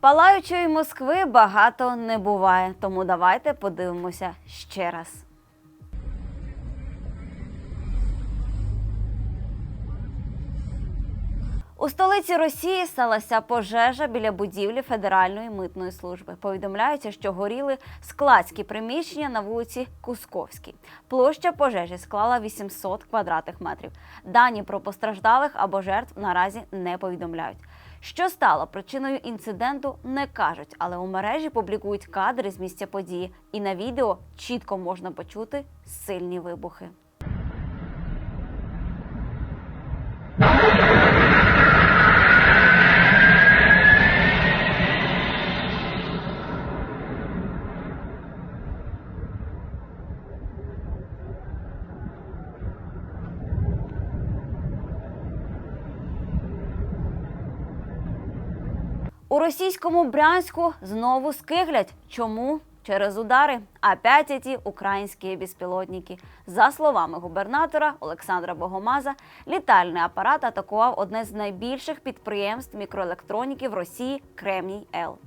Палаючої Москви багато не буває, тому давайте подивимося ще раз. У столиці Росії сталася пожежа біля будівлі Федеральної митної служби. Повідомляється, що горіли складські приміщення на вулиці Кусковській. Площа пожежі склала 800 квадратних метрів. Дані про постраждалих або жертв наразі не повідомляють. Що стало причиною інциденту, не кажуть, але у мережі публікують кадри з місця події, і на відео чітко можна почути сильні вибухи. У російському Брянську знову скиглять. Чому? Через удари. Опять эти українські безпілотники. За словами губернатора Олександра Богомаза, літальний апарат атакував одне з найбільших підприємств мікроелектроніки в Росії Кремній Л.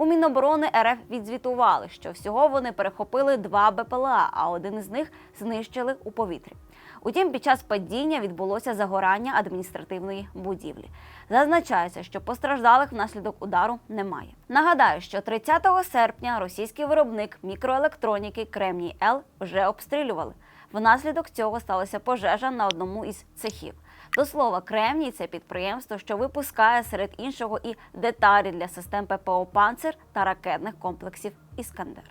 У Міноборони РФ відзвітували, що всього вони перехопили два БПЛА, а один із них знищили у повітрі. Утім, під час падіння відбулося загорання адміністративної будівлі. Зазначається, що постраждалих внаслідок удару немає. Нагадаю, що 30 серпня російський виробник мікроелектроніки Кремній Л вже обстрілювали. Внаслідок цього сталася пожежа на одному із цехів. До слова, Кремній це підприємство, що випускає серед іншого і деталі для систем ППО «Панцир» та ракетних комплексів Іскандер.